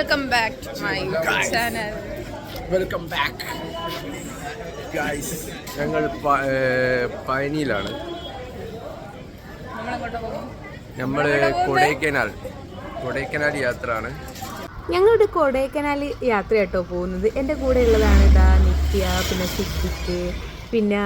Welcome back to my channel welcome back guys ഞങ്ങൾ പഴനിയിലാണ്. നമ്മൾ കൊടൈക്കനാൽ. കൊടൈക്കനാൽ യാത്രയാണ്. ഞങ്ങളുടെ കൊടൈക്കനാൽ യാത്ര കേട്ടോ പോകുന്നത്. എന്റെ കൂടെ ഉള്ളതാണ് ഇതാ നിത്യ പിന്നെ സിദ്ദിഖ് പിന്നെ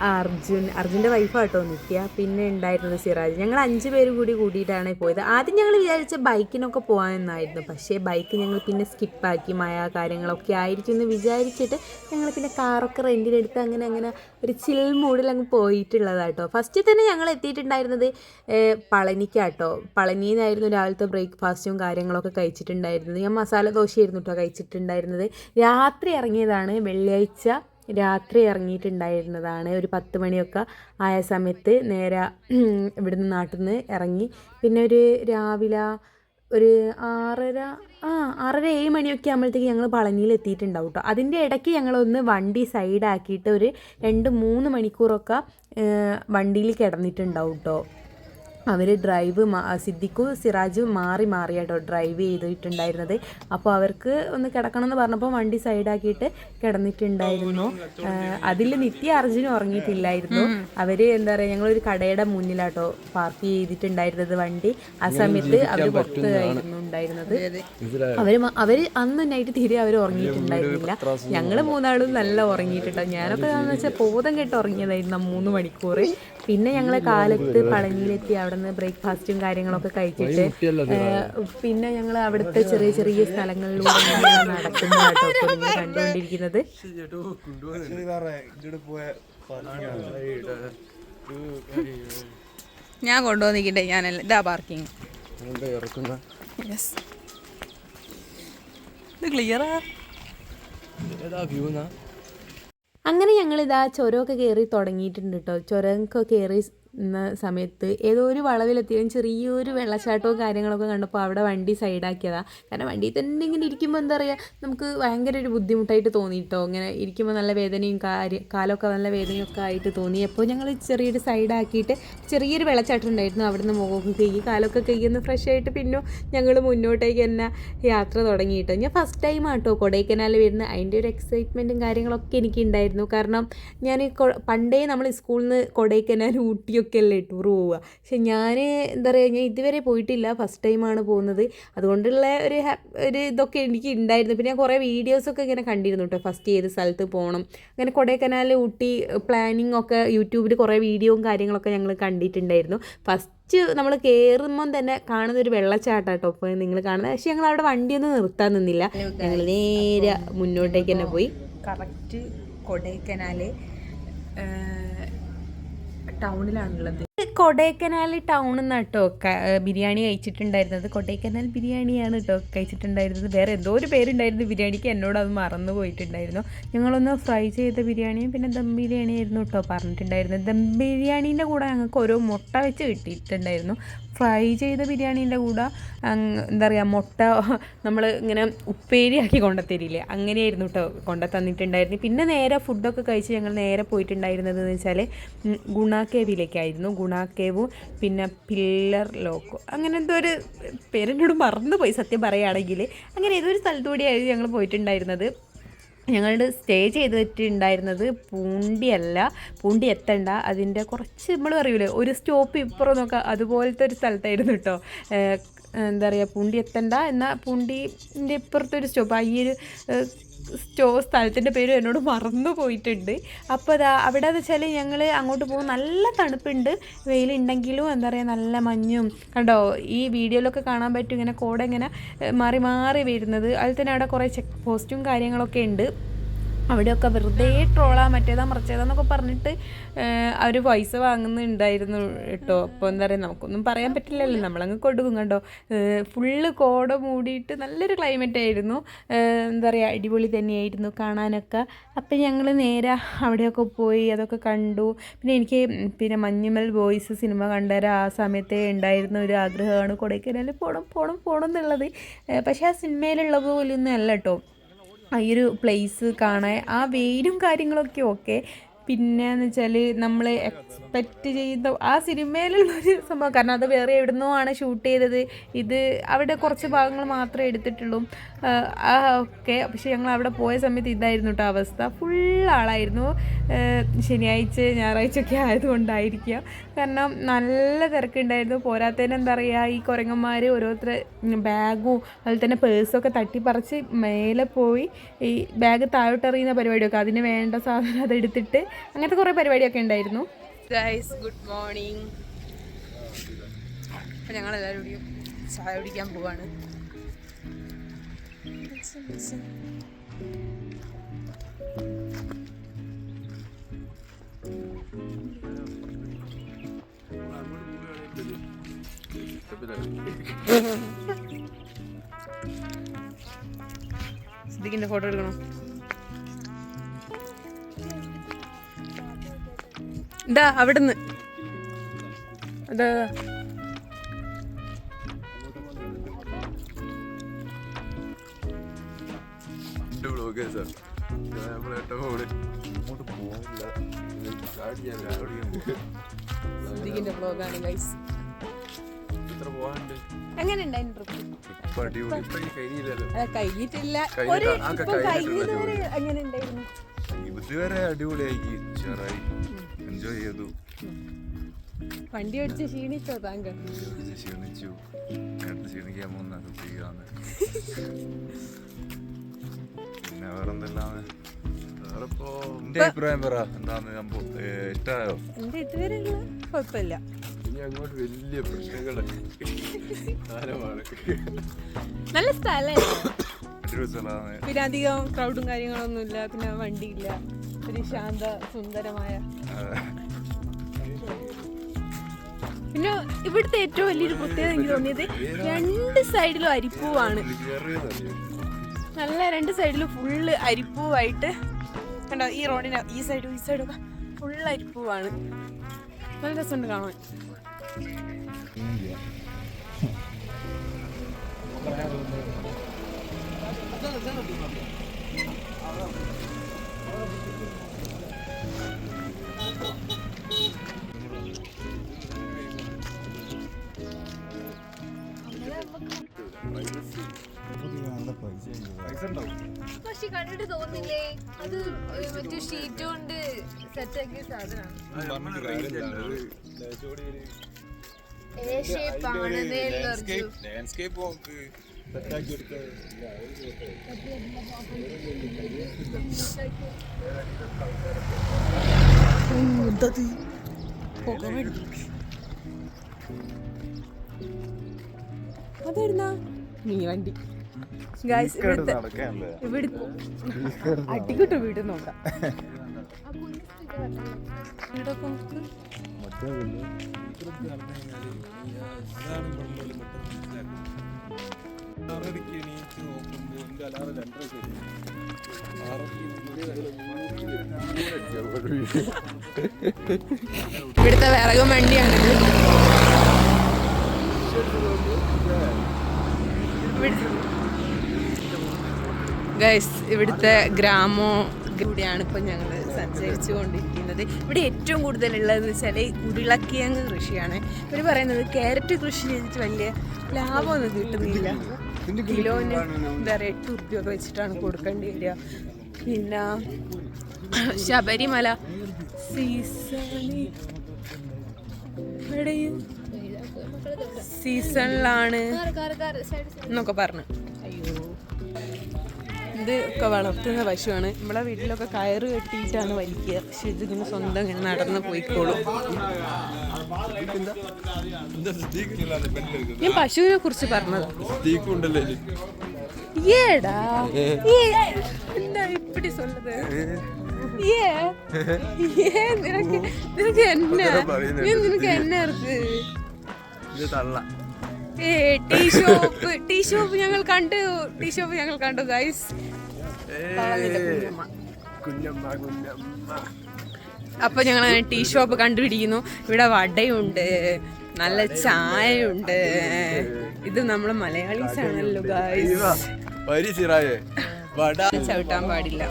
അർജുൻ അർജുന്റെ വൈഫാട്ടോ നിത്യ. പിന്നെ ഉണ്ടായിരുന്നത് സിറാജ്. ഞങ്ങൾ അഞ്ച് പേര് കൂടി കൂടിയിട്ടാണ് പോയത്. ആദ്യം ഞങ്ങൾ വിചാരിച്ച ബൈക്കിനൊക്കെ പോകാമെന്നായിരുന്നു പക്ഷേ ബൈക്ക് ഞങ്ങൾ പിന്നെ സ്കിപ്പാക്കി മഴ കാര്യങ്ങളൊക്കെ ആയിരിക്കും എന്ന് വിചാരിച്ചിട്ട് ഞങ്ങൾ പിന്നെ കാറൊക്കെ റെന്റിനെടുത്ത് അങ്ങനെ അങ്ങനെ ഒരു ചിൽ മൂഡിൽ അങ്ങ് പോയിട്ടുള്ളതാട്ടോ. ഫസ്റ്റ് തന്നെ ഞങ്ങൾ എത്തിയിട്ടുണ്ടായിരുന്നത് പളനിക്കാട്ടോ. പളനിയിൽ നിന്നായിരുന്നു രാവിലത്തെ ബ്രേക്ക്ഫാസ്റ്റും കാര്യങ്ങളൊക്കെ കഴിച്ചിട്ടുണ്ടായിരുന്നത്. ഞാൻ മസാല ദോശയായിരുന്നു കേട്ടോ കഴിച്ചിട്ടുണ്ടായിരുന്നത്. രാത്രി ഇറങ്ങിയതാണ് വെള്ളിയാഴ്ച. രാത്രി ഇറങ്ങിയിട്ടുണ്ടായിരുന്നതാണ്. ഒരു പത്ത് മണിയൊക്കെ ആയ സമയത്ത് നേരെ ഇവിടുന്ന് നാട്ടിൽ നിന്ന് ഇറങ്ങി. പിന്നെ ഒരു രാവിലെ ഒരു ആറര ആ ആറര ഏഴ് മണിയൊക്കെ ആകുമ്പോഴത്തേക്ക് ഞങ്ങൾ പളനിയിൽ എത്തിയിട്ടുണ്ടാവും കേട്ടോ അതിന്റെ ഇടയ്ക്ക് ഞങ്ങളൊന്ന് വണ്ടി സൈഡാക്കിയിട്ട് ഒരു രണ്ട് മൂന്ന് മണിക്കൂറൊക്കെ വണ്ടിയിൽ കിടന്നിട്ടുണ്ടാവും കേട്ടോ അവർ ഡ്രൈവ് മാ സിദ്ദിഖും സിറാജും മാറി മാറിയാട്ടോ ഡ്രൈവ് ചെയ്തിട്ടുണ്ടായിരുന്നത്. അപ്പോൾ അവർക്ക് ഒന്ന് കിടക്കണം എന്ന് പറഞ്ഞപ്പോൾ വണ്ടി സൈഡാക്കിയിട്ട് കിടന്നിട്ടുണ്ടായിരുന്നു. അതിൽ നിത്യ അർജുനും ഉറങ്ങിയിട്ടില്ലായിരുന്നു. അവർ എന്താ പറയുക ഞങ്ങളൊരു കടയുടെ മുന്നിലാട്ടോ പാർക്ക് ചെയ്തിട്ടുണ്ടായിരുന്നത് വണ്ടി. ആ സമയത്ത് അവർ പുറത്തായിരുന്നു ഉണ്ടായിരുന്നത് അവർ അവർ അവർ അന്ന് നൈറ്റ് തീരെ അവർ ഉറങ്ങിയിട്ടുണ്ടായിരുന്നില്ല. ഞങ്ങൾ മൂന്നാളും നല്ല ഉറങ്ങിയിട്ടുണ്ടാവും ഞാനൊക്കെ എന്ന് വെച്ചാൽ ബോധം കെട്ട് ഉറങ്ങിയതായിരുന്നു മൂന്ന് മണിക്കൂർ പിന്നെ ഞങ്ങൾ കാലത്ത് പളനിയിലെത്തി അവിടെ നിന്ന് ബ്രേക്ക്ഫാസ്റ്റും കാര്യങ്ങളൊക്കെ കഴിച്ചിട്ട് പിന്നെ ഞങ്ങൾ അവിടുത്തെ ചെറിയ ചെറിയ സ്ഥലങ്ങളിലൂടെ കണ്ടുകൊണ്ടിരിക്കുന്നത്. ഞാൻ കൊണ്ടുവന്നിക്കട്ടെ ഞാനല്ല. ഇതാ പാർക്കിംഗ് ഇറക്കുന്ന? യെസ് ഇത് ക്ലിയറാ ഏതാ വ്യൂ എന്നാ അങ്ങനെ ഞങ്ങളിതാ ചുരമൊക്കെ കയറി തുടങ്ങിയിട്ടുണ്ട് കേട്ടോ ചുരമൊക്കെ കയറി ന്ന സമയത്ത് ഏതോ ഒരു വളവിലെത്തിയാലും ചെറിയൊരു വെള്ളച്ചാട്ടവും കാര്യങ്ങളൊക്കെ കണ്ടപ്പോൾ അവിടെ വണ്ടി സൈഡാക്കിയതാ. കാരണം വണ്ടിയിൽ തന്നെ ഇങ്ങനെ ഇരിക്കുമ്പോൾ എന്താ പറയുക നമുക്ക് ഭയങ്കര ഒരു ബുദ്ധിമുട്ടായിട്ട് തോന്നിയിട്ടോ ഇങ്ങനെ ഇരിക്കുമ്പോൾ നല്ല വേദനയും കാര്യം കാലമൊക്കെ നല്ല വേദനയൊക്കെ ആയിട്ട് തോന്നി അപ്പോൾ ഞങ്ങൾ ചെറിയൊരു സൈഡാക്കിയിട്ട് ചെറിയൊരു വെള്ളച്ചാട്ടം ഉണ്ടായിരുന്നു അവിടുന്ന് മുഖമൊക്കെ കഴുകി കാലമൊക്കെ കഴുകിയൊന്ന് ഫ്രഷ് ആയിട്ട് പിന്നെ ഞങ്ങൾ മുന്നോട്ടേക്ക് തന്നെ യാത്ര തുടങ്ങിയിട്ടോ. ഞാൻ ഫസ്റ്റ് ടൈം ആട്ടോ കൊടൈക്കനാൽ വരുന്ന അതിന്റെ ഒരു എക്സൈറ്റ്മെന്റും കാര്യങ്ങളൊക്കെ എനിക്ക് ഉണ്ടായിരുന്നു കാരണം ഞാൻ പണ്ടേ നമ്മൾ സ്കൂളിൽ നിന്ന് കൊടൈക്കനാൽ ഊട്ടിയൊക്കെ അല്ലേ ടൂർ പോവുക. പക്ഷെ ഞാൻ എന്താ പറയുക ഞാൻ ഇതുവരെ പോയിട്ടില്ല. ഫസ്റ്റ് ടൈമാണ് പോകുന്നത്. അതുകൊണ്ടുള്ള ഒരു ഒരു ഇതൊക്കെ എനിക്ക് ഉണ്ടായിരുന്നു പിന്നെ ഞാൻ കുറേ വീഡിയോസൊക്കെ ഇങ്ങനെ കണ്ടിരുന്നു കേട്ടോ ഫസ്റ്റ് ഏത് സ്ഥലത്ത് പോകണം അങ്ങനെ കൊടൈക്കനാൽ ഊട്ടി പ്ലാനിങ് ഒക്കെ യൂട്യൂബിൽ കുറേ വീഡിയോയും കാര്യങ്ങളൊക്കെ ഞങ്ങൾ കണ്ടിട്ടുണ്ടായിരുന്നു. ഫസ്റ്റ് നമ്മൾ കയറുമ്പം തന്നെ കാണുന്ന ഒരു വെള്ളച്ചാട്ടം കേട്ടോ ഇപ്പോൾ നിങ്ങൾ കാണുന്നത്. പക്ഷേ ഞങ്ങൾ അവിടെ വണ്ടിയൊന്നും നിർത്താൻ നിന്നില്ല. ഞങ്ങൾ നേരെ മുന്നോട്ടേക്ക് തന്നെ പോയി. കറക്റ്റ് കൊടൈക്കനാല്. ടൗണിലാണുള്ളത്. കൊടൈക്കനാൽ ടൗണിൽ നിന്ന് കേട്ടോ ബിരിയാണി കഴിച്ചിട്ടുണ്ടായിരുന്നത്. കൊടൈക്കനാൽ ബിരിയാണിയാണ് കേട്ടോ കഴിച്ചിട്ടുണ്ടായിരുന്നത്. വേറെ എന്തോ ഒരു പേരുണ്ടായിരുന്നു ബിരിയാണിക്ക് എന്നോട് അത് മറന്നു പോയിട്ടുണ്ടായിരുന്നു. ഞങ്ങളൊന്ന് ഫ്രൈ ചെയ്ത ബിരിയാണിയും പിന്നെ ദം ബിരിയാണി ആയിരുന്നു കേട്ടോ പറഞ്ഞിട്ടുണ്ടായിരുന്നത്. ദം ബിരിയാണീന്റെ കൂടെ ഞങ്ങൾക്ക് ഓരോ മുട്ട വെച്ച് കിട്ടിയിട്ടുണ്ടായിരുന്നു. ഫ്രൈ ചെയ്ത ബിരിയാണീന്റെ കൂടെ എന്താ പറയുക മുട്ട നമ്മൾ ഇങ്ങനെ ഉപ്പേരിയാക്കി കൊണ്ടുത്തരില്ലേ? അങ്ങനെയായിരുന്നു കേട്ടോ കൊണ്ടു തന്നിട്ടുണ്ടായിരുന്നു പിന്നെ നേരെ ഫുഡൊക്കെ കഴിച്ച് ഞങ്ങൾ നേരെ പോയിട്ടുണ്ടായിരുന്നത് എന്ന് വെച്ചാൽ ഉം, ഗുണ കേവിലേക്കായിരുന്നു. ഗുണ കേവും പിന്നെ പില്ലർ ലോക്കോ. അങ്ങനെ എന്തോ ഒരു പേരെന്നോട് മറന്നുപോയി സത്യം പറയുകയാണെങ്കിൽ. അങ്ങനെ ഏതൊരു സ്ഥലത്തുകൂടിയായിരുന്നു ഞങ്ങൾ പോയിട്ടുണ്ടായിരുന്നത്. ഞങ്ങളുടെ സ്റ്റേ ചെയ്തിട്ടുണ്ടായിരുന്നത് പൂണ്ടിയല്ല. പൂണ്ടി എത്തണ്ട. അതിന്റെ കുറച്ച് നമ്മൾ പറയൂലേ ഒരു സ്റ്റോപ്പ് ഇപ്പുറം നോക്കാം. അതുപോലത്തെ ഒരു സ്ഥലത്തായിരുന്നു കേട്ടോ. എന്താ പറയുക പൂണ്ടി എത്തണ്ട എന്നാൽ പൂണ്ടിന്റെ ഇപ്പുറത്തൊരു സ്റ്റോപ്പ് ആ ഈ ഒരു സ്റ്റോ സ്ഥലത്തിന്റെ പേര് എന്നോട് മറന്നു പോയിട്ടുണ്ട്. അപ്പോൾ അതാ അവിടെ എന്ന് വെച്ചാൽ ഞങ്ങൾ അങ്ങോട്ട് പോകും നല്ല തണുപ്പുണ്ട്. വെയിലുണ്ടെങ്കിലും എന്താ പറയുക നല്ല മഞ്ഞും. കണ്ടോ ഈ വീഡിയോയിലൊക്കെ കാണാൻ പറ്റും ഇങ്ങനെ കോട ഇങ്ങനെ മാറി മാറി വരുന്നത്. അതിൽ തന്നെ അവിടെ കുറേ ചെക്ക് പോസ്റ്റും കാര്യങ്ങളൊക്കെ ഉണ്ട്. അവിടെയൊക്കെ വെറുതെ ട്രോളാ മറ്റേതാ മറിച്ചേതാന്നൊക്കെ പറഞ്ഞിട്ട് അവർ പൈസ വാങ്ങുന്നുണ്ടായിരുന്നു കേട്ടോ. അപ്പോൾ എന്താ പറയുക നമുക്കൊന്നും പറയാൻ പറ്റില്ലല്ലോ. നമ്മളങ്ങ് കൊടുക്കും കണ്ടോ? ഫുള്ള് കോട മൂടിയിട്ട് നല്ലൊരു ക്ലൈമറ്റ് ആയിരുന്നു. എന്താ പറയുക അടിപൊളി തന്നെയായിരുന്നു കാണാനൊക്കെ. അപ്പം ഞങ്ങൾ നേരെ അവിടെയൊക്കെ പോയി അതൊക്കെ കണ്ടു. പിന്നെ എനിക്ക് പിന്നെ മഞ്ഞുമൽ ബോയ്സ് സിനിമ കണ്ടേരം ആ സമയത്തേ ഉണ്ടായിരുന്ന ഒരു ആഗ്രഹമാണ്. കൊടൈക്കനാൽ പോകണം പോകണം പോകണം എന്നുള്ളത്. പക്ഷേ ആ സിനിമയിലുള്ള പോലൊന്നും അല്ല കേട്ടോ. ആ ഒരു പ്ലേസ് കാണാൻ ആ വെയിലും കാര്യങ്ങളൊക്കെ ഓക്കെ പിന്നെ എന്ന് വെച്ചാൽ നമ്മൾ എക്സ്പെക്റ്റ് ചെയ്യുന്ന ആ സിനിമയിലുള്ളൊരു സംഭവം. കാരണം അത് വേറെ എവിടുന്നോ ആണ് ഷൂട്ട് ചെയ്തത്. ഇത് അവിടെ കുറച്ച് ഭാഗങ്ങൾ മാത്രമേ എടുത്തിട്ടുള്ളൂ. ആ, ഓക്കെ പക്ഷേ ഞങ്ങൾ അവിടെ പോയ സമയത്ത് ഇതായിരുന്നു കേട്ടോ അവസ്ഥ. ഫുൾ ആളായിരുന്നു. ശനിയാഴ്ച ഞായറാഴ്ച ഒക്കെ ആയതുകൊണ്ടായിരിക്കാം. കാരണം നല്ല തിരക്കുണ്ടായിരുന്നു. പോരാത്തതിന് എന്താ പറയുക ഈ കുരങ്ങന്മാർ ഓരോരുത്തർ ബാഗും അതുപോലെ തന്നെ പേഴ്സൊക്കെ തട്ടിപ്പറിച്ച് മേലെ പോയി ഈ ബാഗ് താഴോട്ടെറിയുന്ന പരിപാടിയൊക്കെ. അതിന് വേണ്ട സാധനം അത് എടുത്തിട്ട് അങ്ങനത്തെ കുറേ പരിപാടിയൊക്കെ ഉണ്ടായിരുന്നു. ഗൈസ് ഗുഡ് മോർണിംഗ് അപ്പം ഞങ്ങൾ എല്ലാവരും കൂടിയും ചായ കുടിക്കാൻ പോവാണ്. സിദ്ദിഖിന്റെ ഫോട്ടോ എടുക്കണോ? ഇപ്പം അവിടുന്ന് ഉണ്ടായിരുന്നു ഇതുവരെ അടിപൊളിയായി. ഉഷാറായി എൻജോയ് ചെയ്തു. വണ്ടി ഓടിച്ച് ക്ഷീണിച്ചോ താങ്കൾ? ക്ഷീണിച്ചു ക്ഷീണിക്കാൻ പോകുന്ന പിന്നെ വേറെ ഇപ്പോ എന്റെ അഭിപ്രായം പറ. എന്താന്ന് സംഭവം? ഇഷ്ടമായോ എന്റെ ഇതുവരെ കുഴപ്പമില്ല. ഇനി അങ്ങോട്ട് വലിയ നല്ല സ്ഥലം. പിന്നെ അധികം ക്രൗഡും കാര്യങ്ങളൊന്നും ഇല്ല പിന്നെ വണ്ടിയില്ല. ഒരു ശാന്ത സുന്ദരമായ. പിന്നെ ഇവിടുത്തെ ഏറ്റവും വലിയൊരു പ്രത്യേകത എനിക്ക് തോന്നിയത് രണ്ട് സൈഡിലും അരിപ്പൂവാണ്. നല്ല രണ്ട് സൈഡിലും ഫുള്ള് അരിപ്പൂവായിട്ട് കണ്ടോ ഈ റോഡിന് ഈ സൈഡും ഈ സൈഡും ഫുള്ള് അരിപ്പൂവാണ്. നല്ല രസമുണ്ട് കാണാൻ. പക്ഷെ കണ്ടിട്ട് തോന്നില്ലേ അത് മറ്റേ ഷീറ്റ് കൊണ്ട് സെറ്റ് ആക്കിയ സാധനമാണ്. ലാൻഡ്സ്കേപ്പ് അതായിരുന്നാ നീ വണ്ടി. ഗായ്സ് ഇവിടുത്തെ നടക്കാനല്ലേ ഇവിടുത്തെ വിറകും വണ്ടിയാണ് ഗൈസ് ഇവിടുത്തെ ഗ്രാമോ കൂടിയാണ് ഇപ്പൊ ഞങ്ങൾ സഞ്ചരിച്ചു കൊണ്ടിരിക്കുന്നത് ഇവിടെ ഏറ്റവും കൂടുതലുള്ളതെന്ന് വെച്ചാൽ ഉരുളക്കിഴങ്ങ് കൃഷിയാണ്. ഇവർ പറയുന്നത് കാരറ്റ് കൃഷി ചെയ്തിട്ട് വലിയ ലാഭമൊന്നും കിട്ടുന്നില്ല. കിലോന് എന്താ പറയുക എട്ട് ഉറുപ്പ്യൊക്കെ വെച്ചിട്ടാണ് കൊടുക്കേണ്ടി വരിക. പിന്നെ ശബരിമല. സീസണി. സീസണിലാണ് എന്നൊക്കെ പറഞ്ഞു. അയ്യോ. ഇത് ഒക്കെ വളർത്തുന്ന പശുവാണ്. നമ്മളെ വീട്ടിലൊക്കെ കയറ് കെട്ടിയിട്ടാണ് വലിക്കുക. പക്ഷെ ഇതിങ്ങനെ സ്വന്തം ഇങ്ങനെ നടന്ന് പോയിക്കോളും. ഞാൻ പശുവിനെ കുറിച്ച് പറഞ്ഞത്. നിനക്ക് ഷോപ്പ് ഷോപ്പ് ഞങ്ങൾ കണ്ടു. ടീ ഷോപ്പ് ഞങ്ങൾ കണ്ടു ഗൈസ്. കുഞ്ഞമ്മ കുഞ്ഞമ്മ. അപ്പൊ ഞങ്ങൾ ടീ ഷോപ്പ് കണ്ടുപിടിക്കുന്നു. ഇവിടെ വടയുണ്ട് നല്ല ചായയുണ്ട്. ഇത് നമ്മൾ മലയാളീസ് ആണല്ലോ ചവിട്ടാൻ പാടില്ല.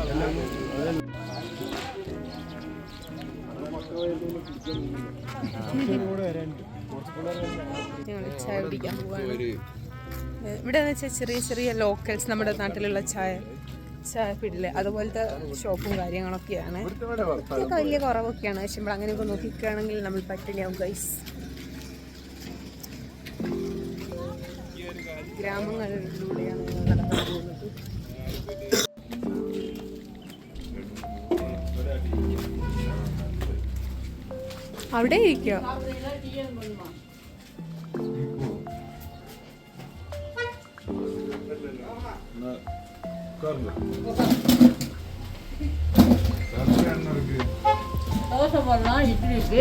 ഞങ്ങൾ ചായ കുടിക്കാൻ പോവാണ്. ഇവിടെ എന്ന് വെച്ചാൽ ചെറിയ ചെറിയ ലോക്കൽസ് നമ്മുടെ നാട്ടിലുള്ള ചായ. ചായ പിടിൽ അതുപോലത്തെ ഷോപ്പും കാര്യങ്ങളൊക്കെയാണ്. ഇതൊക്കെ വലിയ കുറവൊക്കെയാണ്. പക്ഷെ നമ്മൾ അങ്ങനെയൊക്കെ നോക്കിക്കുകയാണെങ്കിൽ നമ്മൾ പറ്റില്ലാവും ഗൈസ് ഗ്രാമങ്ങളിലൂടെയാണ്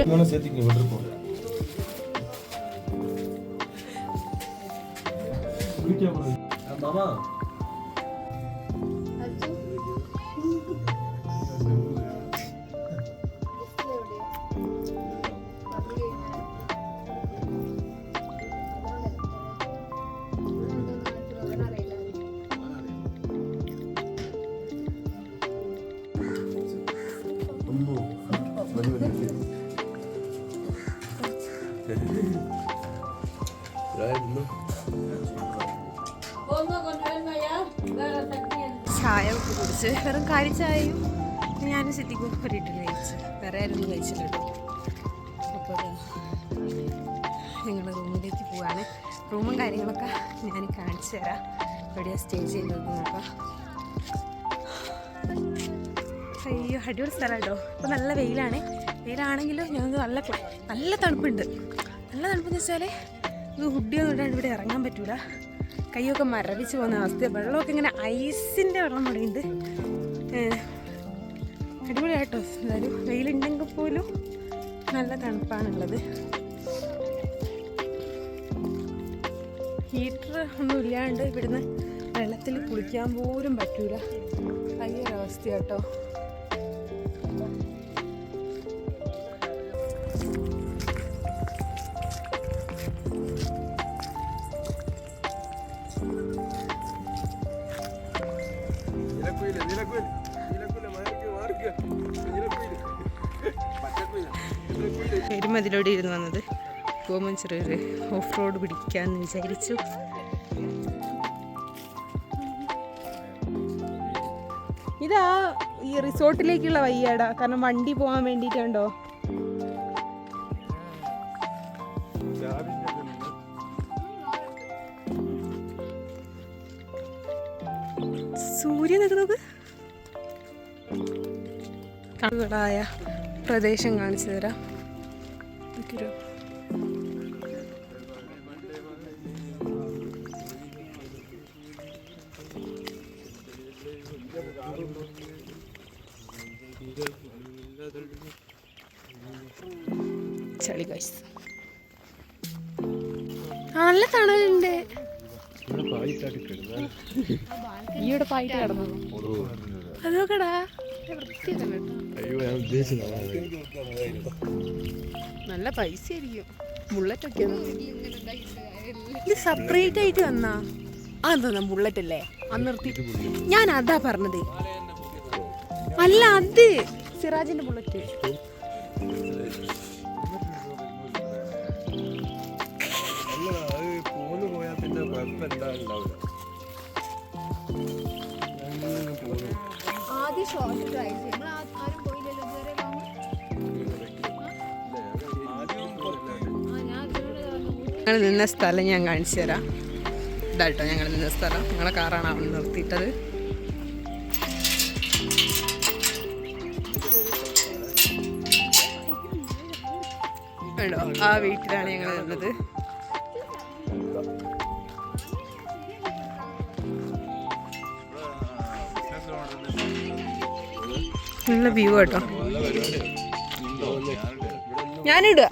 ഞങ്ങൾ നടക്കാൻ പോകുന്നത് അവിടെ ഇരിക്കോ ചായ ഒക്കെ കുടിച്ച്. വെറും കാലി ചായയും ഞാൻ സിറ്റിക്ക് ഒരു ഇഡ്ഡലി കഴിച്ച്. വേറെ ആരൊന്നും കഴിച്ചിട്ടുണ്ട് അപ്പോൾ ഞങ്ങൾ റൂമിലേക്ക് പോവാണ്. റൂമും കാര്യങ്ങളൊക്കെ ഞാൻ കാണിച്ചു തരാം. എവിടെയാണ് സ്റ്റേ ചെയ്യുന്നത് നോക്കാം അയ്യോ അടിപൊളി സ്ഥലം കേട്ടോ. നല്ല വെയിലാണ്. വെയിലാണെങ്കിലും ഞങ്ങൾക്ക് നല്ല നല്ല തണുപ്പുണ്ട്. നല്ല തണുപ്പെന്ന് വെച്ചാൽ ഇത് ഹുഡിയൊന്നും ഇടാണ്ട് ഇവിടെ ഇറങ്ങാൻ പറ്റൂല. കൈയൊക്കെ മരവിച്ച് പോകുന്ന അവസ്ഥ വെള്ളമൊക്കെ ഇങ്ങനെ ഐസിന്റെ വെള്ളം തുടങ്ങിയത് അടിപൊളിയായിട്ടോ? എന്തായാലും വെയിലുണ്ടെങ്കിൽ പോലും നല്ല തണുപ്പാണുള്ളത്. ഹീറ്റർ ഒന്നും ഇല്ലാണ്ട് ഇവിടുന്ന് വെള്ളത്തിൽ കുളിക്കാൻ പോലും പറ്റൂല. ഭയങ്കരവസ്ഥ കേട്ടോ എരുമതിലൂടെ ഇരുന്ന് വന്നത്. പോകുമ്പോൾ ചെറിയൊരു ഓഫ് റോഡ് പിടിക്കാമെന്ന് വിചാരിച്ചു. ഇതാ ഈ റിസോർട്ടിലേക്കുള്ള വയ്യാടാ. കാരണം വണ്ടി പോകാൻ വേണ്ടിയിട്ടുണ്ടോ? സൂര്യൻ നിൽക്കുന്നത്? കണുകളായ പ്രദേശം കാണിച്ചു തരാം. എനിക്കൊരു ചളി ഗൈസ് നല്ല തണലുണ്ട്. ഈയുടെ പായിട്ട് കിടന്നു അതൊക്കെടാ ഞാൻ ഉദ്ദേശിച്ചത് നല്ല പൈസ ആയിരിക്കും ബുള്ളറ്റ് ഒക്കെ സെപ്പറേറ്റ് ആയിട്ട് വന്നാ? അതെന്താ ബുള്ളറ്റ് അല്ലേ? അന്നിർത്തി ഞാൻ അതാ പറഞ്ഞത്. അല്ല അത് സിറാജിന്റെ ബുള്ളറ്റ് ആദ്യം ഷോർട്ട് ട്രൈ ചെയ്യും ഞങ്ങൾ നിന്ന സ്ഥലം ഞാൻ കാണിച്ചു തരാം. ഇതായിട്ടോ ഞങ്ങൾ നിന്ന സ്ഥലം. ഞങ്ങളെ കാറാണ് അവിടെ നിർത്തിയിട്ടത്. ആ വീട്ടിലാണ് ഞങ്ങൾ നിന്നത്. നല്ല വ്യൂ കേട്ടോ ഞാനിടുക.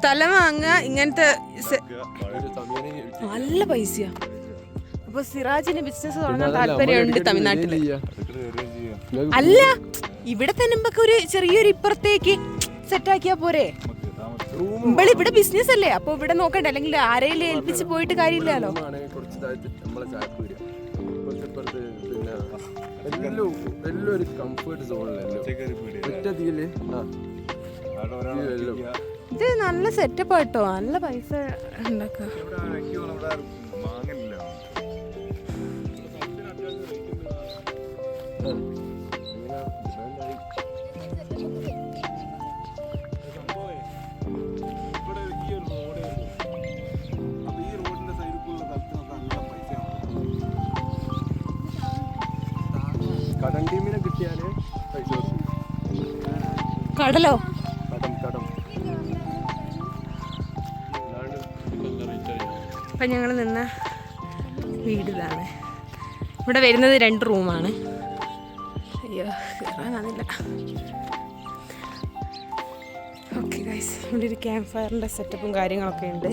സ്ഥലം വാങ്ങുക ഇങ്ങനത്തെ നല്ല പൈസയാ. അപ്പൊ സിറാജിന് ബിസിനസ് തുടങ്ങാൻ താല്പര്യമുണ്ട് തമിഴ്നാട്ടിൽ അല്ല ഇവിടെ തന്നെ നമുക്ക് ഒരു ചെറിയൊരു ഇപ്പുറത്തേക്ക് സെറ്റ് ആക്കിയാ പോരെ. ഇവിടെ ഇവിടെ ബിസിനസ് അല്ലേ? അപ്പൊ ഇവിടെ നോക്കണ്ട അല്ലെങ്കിൽ ആരെയും ഏൽപ്പിച്ച് പോയിട്ട് കാര്യമില്ലല്ലോ. ആണെങ്കിൽ കുറച്ച് താഴത്ത് നമ്മളെ ചായപ്പൂര് കുറച്ചിപ്പുറത്ത് പിന്നെ എല്ലാം എല്ലാം ഒരു കംഫർട്ട് സോണിലല്ലോ പീടിയ ഒറ്റ തീയല്ലേ ആ ഇത് നല്ല സെറ്റപ്പ് കേട്ടോ നല്ല പൈസ കടലോ? അപ്പം ഞങ്ങൾ നിന്ന വീട് ഇതാണ്. ഇവിടെ വരുന്നത് രണ്ട് റൂമാണ്. അയ്യോ കയറാനാണില്ല ഓക്കെ ഗൈസ് ഇവിടെ ഒരു ക്യാമ്പ് ഫയറിന്റെ സെറ്റപ്പും കാര്യങ്ങളൊക്കെ ഉണ്ട്.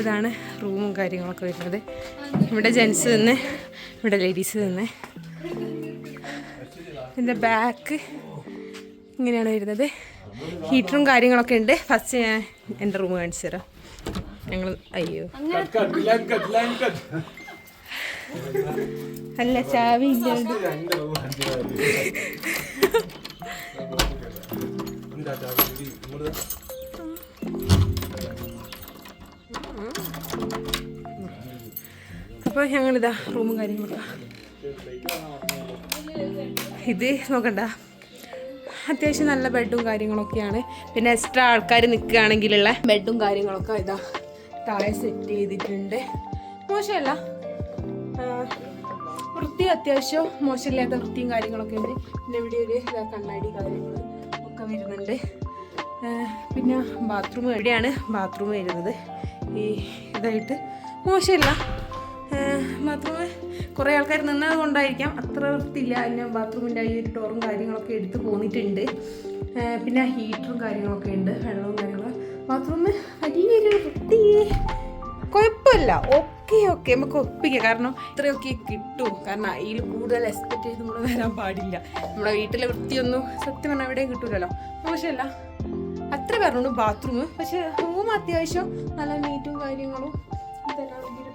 ഇതാണ് റൂമും കാര്യങ്ങളൊക്കെ വരുന്നത്. ഇവിടെ ജെൻസ് നിന്ന് ഇവിടെ ലേഡീസ് നിന്ന്. ഇതിന്റെ ബാക്ക് ഇങ്ങനെയാണ് വരുന്നത്. ഹീറ്ററും കാര്യങ്ങളൊക്കെ ഉണ്ട്. ഫസ്റ്റ് ഞാൻ എന്റെ റൂം കാണിച്ചു തരാം. ഞങ്ങൾ അയ്യോ. അല്ല ചാവി അപ്പൊ അപ്പോൾ ഞങ്ങളിതാ റൂമും കാര്യങ്ങളൊക്കെ. ഇത് നോക്കണ്ട. അത്യാവശ്യം നല്ല ബെഡും കാര്യങ്ങളൊക്കെയാണ്. പിന്നെ എക്സ്ട്രാ ആൾക്കാർ നിൽക്കുകയാണെങ്കിലുള്ള ബെഡും കാര്യങ്ങളൊക്കെ ഇതാ താഴെ സെറ്റ് ചെയ്തിട്ടുണ്ട്. മോശമല്ല. വൃത്തി അത്യാവശ്യം മോശമില്ലാത്ത വൃത്തിയും കാര്യങ്ങളൊക്കെ ഉണ്ട്. പിന്നെ ഇവിടെ ഒരു കണ്ണാടി കാര്യങ്ങൾ ഒക്കെ വരുന്നുണ്ട്. പിന്നെ ബാത്റൂം എവിടെയാണ്? ബാത്റൂം വരുന്നത്. ഈ ഇതായിട്ട്. മോശമില്ല. ബാത്റൂം കുറേ ആൾക്കാർ നിന്നത് കൊണ്ടായിരിക്കാം അത്ര വൃത്തിയില്ല. അതിന് ബാത്റൂമിന്റെ ഈ ഡോറും കാര്യങ്ങളൊക്കെ എടുത്ത് പോന്നിട്ടുണ്ട്. പിന്നെ ഹീറ്ററും കാര്യങ്ങളൊക്കെ ഉണ്ട്. വെള്ളവും കാര്യങ്ങളും. ബാത്റൂം വലിയൊരു വൃത്തി. കുഴപ്പമില്ല. Okay okay. നമുക്ക് ഒപ്പിക്കാം. കാരണം ഇത്രയൊക്കെ കിട്ടും. കാരണം അതിൽ കൂടുതൽ എക്സ്പെക്ട് ചെയ്ത് നമ്മൾ വരാൻ പാടില്ല. നമ്മുടെ വീട്ടിലെ വൃത്തിയൊന്നും സത്യം പറഞ്ഞാൽ എവിടെയും കിട്ടൂലല്ലോ. മോശമല്ല അത്ര പറഞ്ഞു ബാത്റൂം പക്ഷേ റൂം അത്യാവശ്യം നല്ല നീറ്റും കാര്യങ്ങളും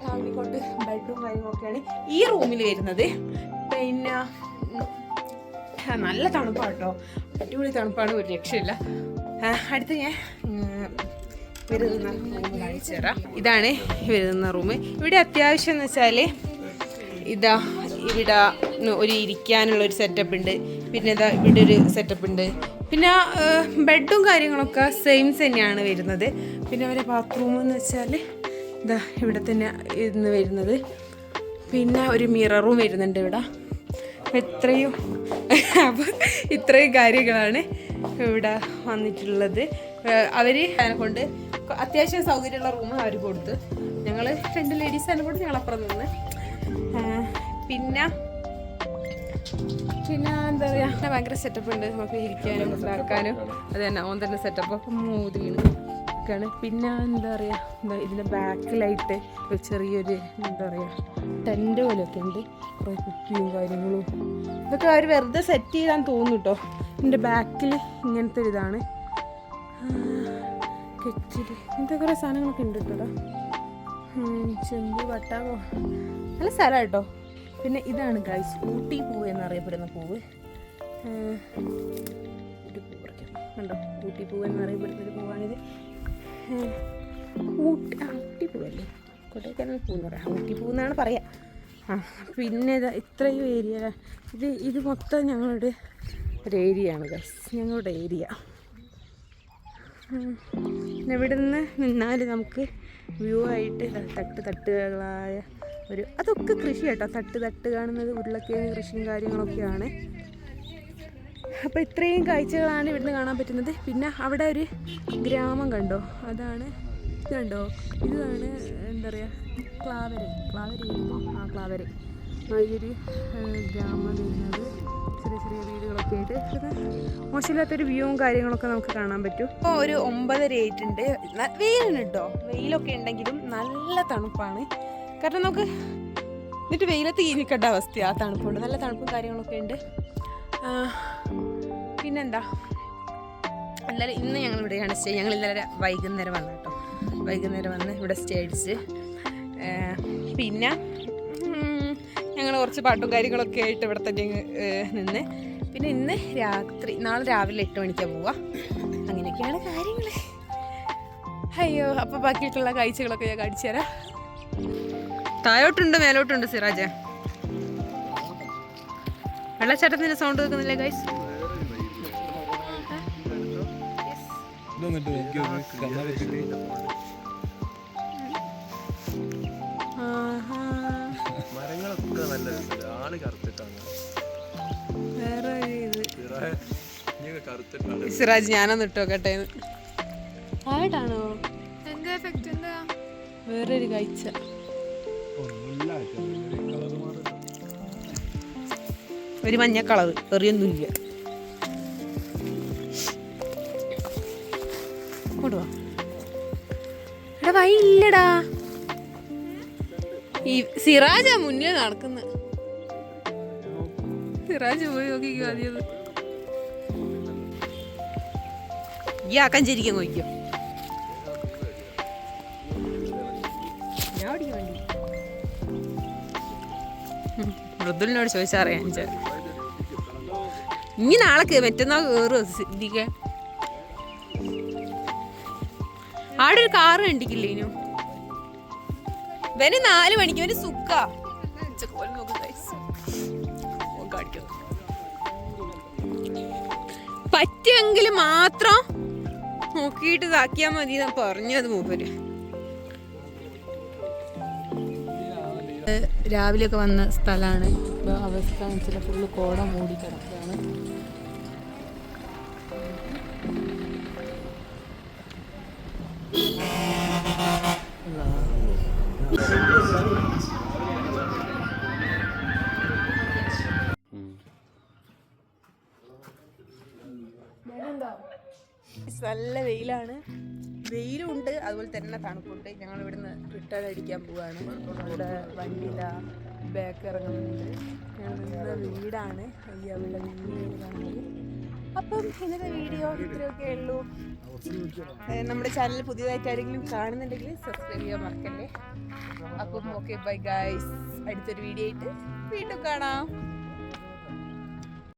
ഇതെല്ലാം ബെഡ്റൂം കാര്യങ്ങളൊക്കെയാണ് ഈ റൂമിൽ വരുന്നത്. പിന്നെ നല്ല തണുപ്പാണ് കേട്ടോ അടിപൊളി തണുപ്പാണ് ഒരു രക്ഷയില്ല. അടുത്ത ഞാൻ വരുന്ന റൂം കാണിച്ചു തരാം. ഇതാണ് വരുന്ന റൂം ഇവിടെ അത്യാവശ്യം എന്ന് വെച്ചാൽ ഇതാ ഇവിടെ ഒരു ഇരിക്കാനുള്ള ഒരു സെറ്റപ്പ് ഉണ്ട്. പിന്നെ ഇതാ ഇവിടെ ഒരു സെറ്റപ്പ് ഉണ്ട്. പിന്നെ ബെഡും കാര്യങ്ങളൊക്കെ സെയിംസ് തന്നെയാണ് വരുന്നത്. പിന്നെ അവരെ ബാത്റൂം എന്ന് വെച്ചാൽ ഇതാ ഇവിടെ തന്നെ ഇന്ന് വരുന്നത്. പിന്നെ ഒരു മിററും വരുന്നുണ്ട് ഇവിടെ. ഇത്രയും അപ്പോൾ ഇത്രയും കാര്യങ്ങളാണ് ഇവിടെ വന്നിട്ടുള്ളത്. അവർ കൊണ്ട് അത്യാവശ്യം സൗകര്യമുള്ള റൂം അവർ കൊടുത്ത്. ഞങ്ങൾ രണ്ട് ലേഡീസ് ആണ് കൊടുത്ത് ഞങ്ങൾ അപ്പുറം നിന്ന് പിന്നെ പിന്നെ എന്താ പറയുക ഭയങ്കര സെറ്റപ്പ് ഉണ്ട്. നമുക്ക് ഇരിക്കാനും ഇതാക്കാനും. അത് തന്നെ ഓൻ തന്നെ സെറ്റപ്പ് മൂതിയാണ് ഒക്കെയാണ് പിന്നെ എന്താ പറയുക ഇതിന്റെ ബാക്കിലായിട്ട് ഒരു ചെറിയൊരു എന്താ പറയുക ടെന്റ് പോലെയൊക്കെ ഉണ്ട്. കുറേ കുപ്പിയും കാര്യങ്ങളും. ഇതൊക്കെ അവർ വെറുതെ സെറ്റ് ചെയ്താൻ തോന്നും കേട്ടോ ഇതിന്റെ ബാക്കിൽ ഇങ്ങനത്തെ ഒരു ഇതാണ്. ഇങ്ങനത്തെ കുറേ സാധനങ്ങളൊക്കെ ഉണ്ട് കേട്ടോ ചെമ്പ് വട്ടാകോ നല്ല സ്ഥലമാണ് കേട്ടോ പിന്നെ ഇതാണ് ഗൈസ് ഊട്ടി പൂവ് എന്നറിയപ്പെടുന്ന പൂവ്. ഊട്ടി പൂവ്. കണ്ടോ? ഊട്ടി പൂവ് എന്നറിയപ്പെടുന്ന ഒരു പൂവാണിത്. ഊട്ടി ആ, ഊട്ടി പോവല്ലേ കൊടൈക്കനാൽ പൂ എന്ന് പറയാം ഊട്ടി പോകുന്നതാണ് പറയാ. ആ പിന്നെ ഇതാ ഇത്രയും ഏരിയ ഇത് ഇത് മൊത്തം ഞങ്ങളുടെ ഒരു ഏരിയ ആണ് ഗസ് ഞങ്ങളുടെ ഏരിയ പിന്നെ ഇവിടെ നിന്ന് നിന്നാൽ നമുക്ക് വ്യൂ ആയിട്ട് തട്ട് തട്ടുകളായ ഒരു അതൊക്കെ കൃഷി കേട്ടോ തട്ട് തട്ട് കാണുന്നത് ഉരുളക്കിഴങ്ങ് കൃഷിയും കാര്യങ്ങളൊക്കെയാണ്. അപ്പോൾ ഇത്രയും കാഴ്ചകളാണ് ഇവിടുന്ന് കാണാൻ പറ്റുന്നത്. പിന്നെ അവിടെ ഒരു ഗ്രാമം കണ്ടോ? അതാണ് കണ്ടോ? ഇതാണ് എന്താ പറയുക ക്ലാവര. ക്ലാവര ആ ക്ലാവര. ഏഹ്, ഗ്രാമം വരുന്നത് ചെറിയ ചെറിയ വീടുകളൊക്കെ ആയിട്ട് മോശമില്ലാത്തൊരു വ്യൂവും കാര്യങ്ങളൊക്കെ നമുക്ക് കാണാൻ പറ്റും. ഇപ്പോൾ ഒരു ഒമ്പതര ആയിട്ടുണ്ട്. വെയിലിന് കേട്ടോ. വെയിലൊക്കെ ഉണ്ടെങ്കിലും നല്ല തണുപ്പാണ്. കാരണം നമുക്ക് എന്നിട്ട് വെയിലത്ത് ഈ നിൽക്കേണ്ട അവസ്ഥയാണ് ആ തണുപ്പുണ്ട്. നല്ല തണുപ്പും കാര്യങ്ങളൊക്കെ ഉണ്ട്. പിന്നെന്താ? എന്തായാലും ഇന്ന് ഞങ്ങൾ ഇവിടെയാണ് സ്റ്റേ ഞങ്ങൾ ഇന്നലെ വൈകുന്നേരം വന്നു കേട്ടോ. വൈകുന്നേരം വന്ന് ഇവിടെ സ്റ്റേ അടിച്ച്. പിന്നെ ഞങ്ങൾ കുറച്ച് പാട്ടും കാര്യങ്ങളൊക്കെ ആയിട്ട് ഇവിടെ തന്നെ നിന്ന്. പിന്നെ ഇന്ന് രാത്രി നാളെ രാവിലെ എട്ട് മണിക്കാണ് പോവാ. അങ്ങനെയൊക്കെയാണ് കാര്യങ്ങൾ അയ്യോ അപ്പോൾ ബാക്കിയിട്ടുള്ള കാഴ്ചകളൊക്കെ ഞാൻ കാണിച്ചു തരാം. താഴോട്ടുണ്ട് മേലോട്ടുണ്ട് സിറാജ. വെള്ളച്ചാട്ടത്തിന്റെ സൗണ്ട് കേൾക്കുന്നില്ലേ ഗൈസ് മരങ്ങളൊക്കെ നല്ല ആൾ കറുത്തിട്ടാണ്. വേറെ ഇത്. സിറാജ് ഞാനൊന്ന് ഇട്ടോക്കട്ടെ ആയിട്ടാണോ എന്താ എഫക്റ്റ് എന്താ? വേറൊരു കാഴ്ച. ഒരു മഞ്ഞ കളർ എറിയൊന്നുമില്ല ഇങ്ങോട്ട് വാ. എടാ ഇല്ലടാ. ഈ സിറാജ മുന്നിൽ നടക്കുന്ന. സിറാജ് പോയി നോക്കിക്കോ ആദ്യം. ഈ ആക്കാൻ ശരിക്കും നോക്കിക്കോ. മൃദുലിനോട് ചോദിച്ചാൽ അറിയാൻ വെച്ചാൽ ഇനി നാളെ മറ്റന്നാൾ കയറുക സിദ്ധിക്ക. ആടെ ഒരു കാറ് കണ്ടിക്കില്ലേ ഇനു? ഇവന് നാല് മണിക്ക് വരെ സുഖ പറ്റുമെങ്കിൽ മാത്രം നോക്കിയിട്ട് ഇതാക്കിയാ മതി ഞാൻ പറഞ്ഞത് മൂപ്പര്. രാവിലെയൊക്കെ വന്ന സ്ഥലമാണ് അവസ്ഥ ഫുള്ള് കോട മൂടി കിടക്കുകയാണ്. നല്ല വെയിലാണ്. വെയിലും ഉണ്ട് അതുപോലെ തന്നെ തണുപ്പുണ്ട്. ഞങ്ങൾ ഇവിടുന്ന് റിട്ടേൺ അടിക്കാൻ പോവാണ്. ഇവിടെ വണ്ടിയില ബാക്ക് ഇറങ്ങുന്നുണ്ട്. ഞങ്ങൾ വീടാണ്. അയ്യോ അവിടെ വീട് അപ്പം ഇന്നത്തെ വീഡിയോ ഇത്രയൊക്കെ ഉള്ളൂ. നമ്മുടെ ചാനൽ പുതിയതായിട്ട് ആരെങ്കിലും കാണുന്നുണ്ടെങ്കിൽ സബ്സ്ക്രൈബ് ചെയ്യാൻ മറക്കല്ലേ? അപ്പം ഓക്കെ ബൈ ഗൈസ് അടുത്തൊരു വീഡിയോ ആയിട്ട് വീണ്ടും കാണാം.